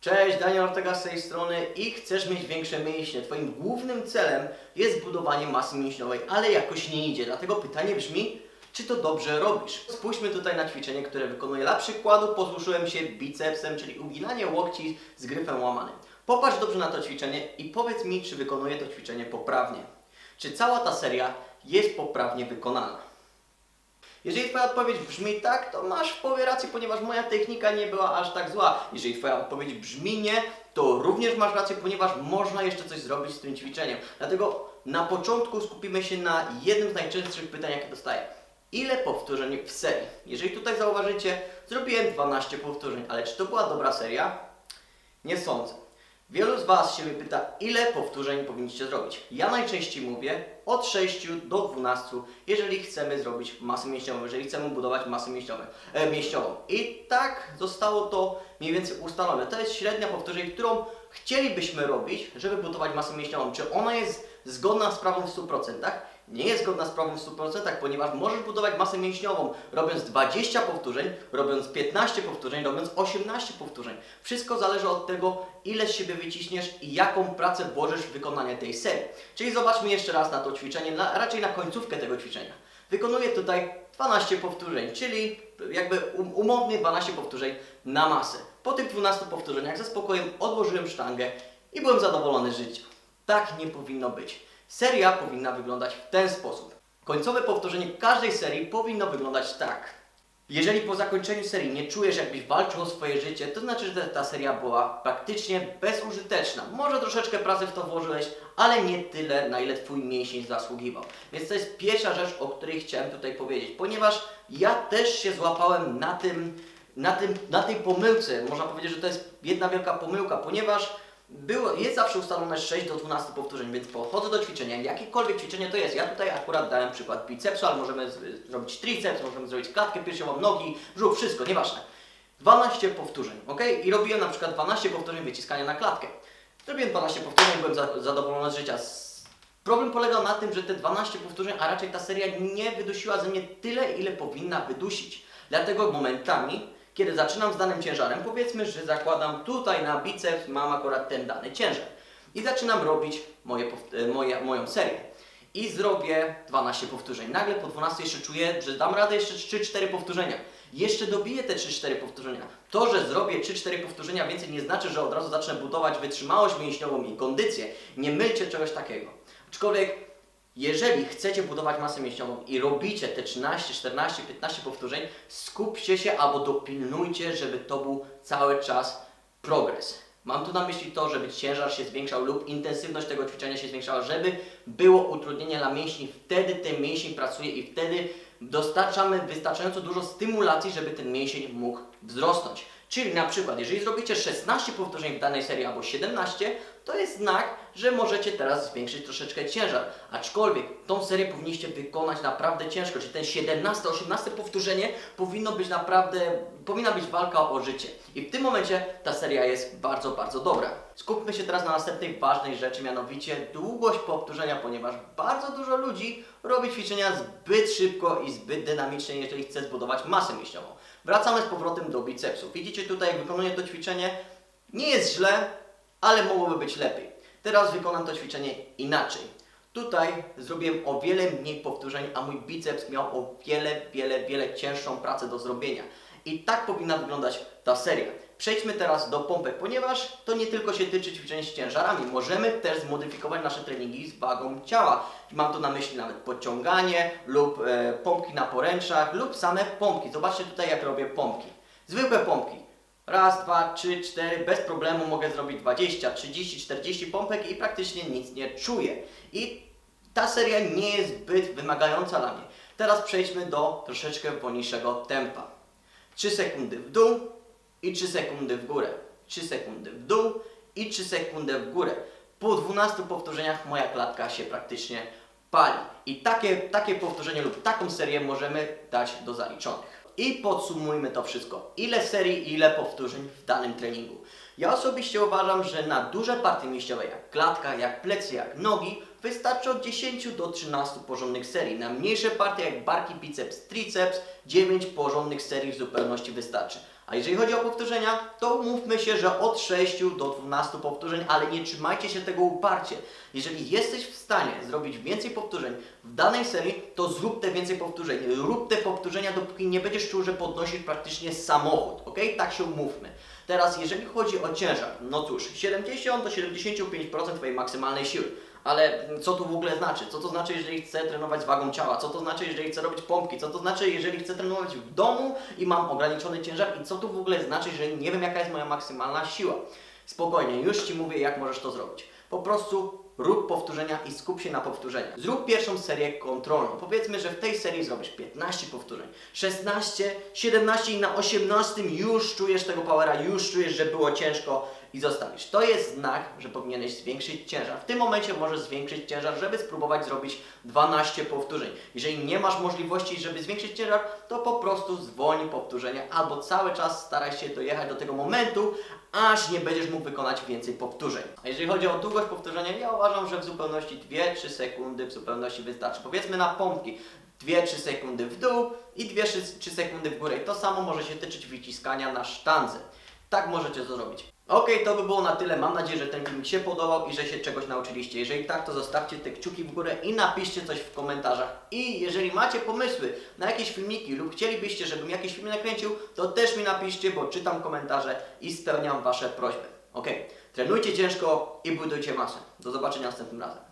Cześć, Daniel Ortega z tej strony i chcesz mieć większe mięśnie. Twoim głównym celem jest budowanie masy mięśniowej, ale jakoś nie idzie. Dlatego pytanie brzmi, czy to dobrze robisz? Spójrzmy tutaj na ćwiczenie, które wykonuję. Dla przykładu posłużyłem się bicepsem, czyli uginanie łokci z gryfem łamanym. Popatrz dobrze na to ćwiczenie i powiedz mi, czy wykonuję to ćwiczenie poprawnie. Czy cała ta seria jest poprawnie wykonana? Jeżeli Twoja odpowiedź brzmi tak, to masz w połowie racji, ponieważ moja technika nie była aż tak zła. Jeżeli Twoja odpowiedź brzmi nie, to również masz rację, ponieważ można jeszcze coś zrobić z tym ćwiczeniem. Dlatego na początku skupimy się na jednym z najczęstszych pytań, jakie dostaję. Ile powtórzeń w serii? Jeżeli tutaj zauważycie, zrobiłem 12 powtórzeń, ale czy to była dobra seria? Nie sądzę. Wielu z Was się mnie pyta, ile powtórzeń powinniście zrobić. Ja najczęściej mówię od 6 do 12, jeżeli chcemy zrobić masę mięśniową, jeżeli chcemy budować masę mięśniową. E, mięśniową. I tak zostało to mniej więcej ustalone. To jest średnia powtórzeń, którą chcielibyśmy robić, żeby budować masę mięśniową. Czy ona jest zgodna z prawem w 100%? Nie jest zgodna z prawem w 100%, ponieważ możesz budować masę mięśniową robiąc 20 powtórzeń, robiąc 15 powtórzeń, robiąc 18 powtórzeń. Wszystko zależy od tego, ile z siebie wyciśniesz i jaką pracę włożysz w wykonanie tej serii. Czyli zobaczmy jeszcze raz na to ćwiczenie, na, raczej na końcówkę tego ćwiczenia. Wykonuję tutaj 12 powtórzeń, czyli jakby um, umownie 12 powtórzeń na masę. Po tych 12 powtórzeniach ze spokojem odłożyłem sztangę i byłem zadowolony z życia. Tak nie powinno być. Seria powinna wyglądać w ten sposób. Końcowe powtórzenie każdej serii powinno wyglądać tak. Jeżeli po zakończeniu serii nie czujesz, jakbyś walczył o swoje życie, to znaczy, że ta seria była praktycznie bezużyteczna. Może troszeczkę pracy w to włożyłeś, ale nie tyle, na ile Twój mięsień zasługiwał. Więc to jest pierwsza rzecz, o której chciałem tutaj powiedzieć, ponieważ ja też się złapałem na tym, na, tym, na tej pomyłce. Można powiedzieć, że to jest jedna wielka pomyłka, ponieważ było, jest zawsze ustalone 6 do 12 powtórzeń, więc podchodzę do ćwiczenia, jakiekolwiek ćwiczenie to jest. Ja tutaj akurat dałem przykład bicepsu, ale możemy zrobić triceps, możemy zrobić klatkę piersiową, nogi, brzuch, wszystko, nieważne. 12 powtórzeń, ok? I robiłem na przykład 12 powtórzeń wyciskania na klatkę. Zrobiłem 12 powtórzeń, byłem za, zadowolony z życia. Problem polegał na tym, że te 12 powtórzeń, a raczej ta seria nie wydusiła ze mnie tyle, ile powinna wydusić. Dlatego momentami, kiedy zaczynam z danym ciężarem, powiedzmy, że zakładam tutaj na biceps, mam akurat ten dany ciężar. I zaczynam robić moje, e, moje, moją serię. I zrobię 12 powtórzeń. Nagle po 12 jeszcze czuję, że dam radę jeszcze 3-4 powtórzenia. Jeszcze dobiję te 3-4 powtórzenia. To, że zrobię 3-4 powtórzenia więcej nie znaczy, że od razu zacznę budować wytrzymałość mięśniową i kondycję. Nie mylcie czegoś takiego. Aczkolwiek jeżeli chcecie budować masę mięśniową i robicie te 13, 14, 15 powtórzeń, skupcie się albo dopilnujcie, żeby to był cały czas progres. Mam tu na myśli to, żeby ciężar się zwiększał lub intensywność tego ćwiczenia się zwiększała, żeby było utrudnienie dla mięśni. Wtedy ten mięsień pracuje i wtedy dostarczamy wystarczająco dużo stymulacji, żeby ten mięsień mógł wzrosnąć. Czyli na przykład, jeżeli zrobicie 16 powtórzeń w danej serii albo 17, to jest znak, że możecie teraz zwiększyć troszeczkę ciężar. Aczkolwiek tą serię powinniście wykonać naprawdę ciężko, czyli ten 17, 18 powtórzenie powinno być naprawdę, powinna być walka o życie. I w tym momencie ta seria jest bardzo, bardzo dobra. Skupmy się teraz na następnej ważnej rzeczy, mianowicie długość powtórzenia, ponieważ bardzo dużo ludzi robi ćwiczenia zbyt szybko i zbyt dynamicznie, jeżeli chce zbudować masę mięśniową. Wracamy z powrotem do bicepsów. Widzicie tutaj, jak wykonuję to ćwiczenie, nie jest źle, ale mogłoby być lepiej. Teraz wykonam to ćwiczenie inaczej. Tutaj zrobiłem o wiele mniej powtórzeń, a mój biceps miał o wiele, wiele, wiele cięższą pracę do zrobienia. I tak powinna wyglądać ta seria. Przejdźmy teraz do pompek, ponieważ to nie tylko się tyczy ćwiczeń z ciężarami. Możemy też zmodyfikować nasze treningi z wagą ciała. Mam tu na myśli nawet podciąganie lub e, pompki na poręczach lub same pompki. Zobaczcie tutaj jak robię pompki. Zwykłe pompki. Raz, dwa, trzy, cztery, bez problemu mogę zrobić 20, 30, 40 pompek i praktycznie nic nie czuję. I ta seria nie jest zbyt wymagająca dla mnie. Teraz przejdźmy do troszeczkę wolniejszego tempa. 3 sekundy w dół i 3 sekundy w górę. 3 sekundy w dół i 3 sekundy w górę. Po 12 powtórzeniach moja klatka się praktycznie pali. I takie, takie powtórzenie lub taką serię możemy dać do zaliczonych. I podsumujmy to wszystko. Ile serii ile powtórzeń w danym treningu. Ja osobiście uważam, że na duże partie mięśniowe, jak klatka, jak plecy, jak nogi, wystarczy od 10 do 13 porządnych serii. Na mniejsze partie, jak barki, biceps, triceps, 9 porządnych serii w zupełności wystarczy. A jeżeli chodzi o powtórzenia, to umówmy się, że od 6 do 12 powtórzeń, ale nie trzymajcie się tego uparcie. Jeżeli jesteś w stanie zrobić więcej powtórzeń w danej serii, to zrób te więcej powtórzeń. Rób te powtórzenia, dopóki nie będziesz czuł, że podnosisz praktycznie samochód, ok? Tak się umówmy. Teraz, jeżeli chodzi o ciężar, no cóż, 70 do 75% Twojej maksymalnej siły. Ale co to w ogóle znaczy? Co to znaczy, jeżeli chcę trenować z wagą ciała? Co to znaczy, jeżeli chcę robić pompki? Co to znaczy, jeżeli chcę trenować w domu i mam ograniczony ciężar? I co to w ogóle znaczy, że nie wiem, jaka jest moja maksymalna siła? Spokojnie, już Ci mówię, jak możesz to zrobić. Po prostu rób powtórzenia i skup się na powtórzeniach. Zrób pierwszą serię kontrolną. Powiedzmy, że w tej serii zrobisz 15 powtórzeń, 16, 17 i na 18 już czujesz tego powera, już czujesz, że było ciężko i zostawisz. To jest znak, że powinieneś zwiększyć ciężar. W tym momencie możesz zwiększyć ciężar, żeby spróbować zrobić 12 powtórzeń. Jeżeli nie masz możliwości, żeby zwiększyć ciężar, to po prostu zwolnij powtórzenia albo cały czas staraj się dojechać do tego momentu, aż nie będziesz mógł wykonać więcej powtórzeń. A jeżeli chodzi o długość powtórzenia, ja uważam, że w zupełności 2-3 sekundy w zupełności wystarczy. Powiedzmy na pompki. 2-3 sekundy w dół i 2-3 sekundy w górę. I to samo może się tyczyć wyciskania na sztandze. Tak możecie to zrobić. Ok, to by było na tyle. Mam nadzieję, że ten filmik się podobał i że się czegoś nauczyliście. Jeżeli tak, to zostawcie te kciuki w górę i napiszcie coś w komentarzach. I jeżeli macie pomysły na jakieś filmiki lub chcielibyście, żebym jakieś filmy nakręcił, to też mi napiszcie, bo czytam komentarze i spełniam Wasze prośby. Ok, trenujcie ciężko i budujcie masę. Do zobaczenia następnym razem.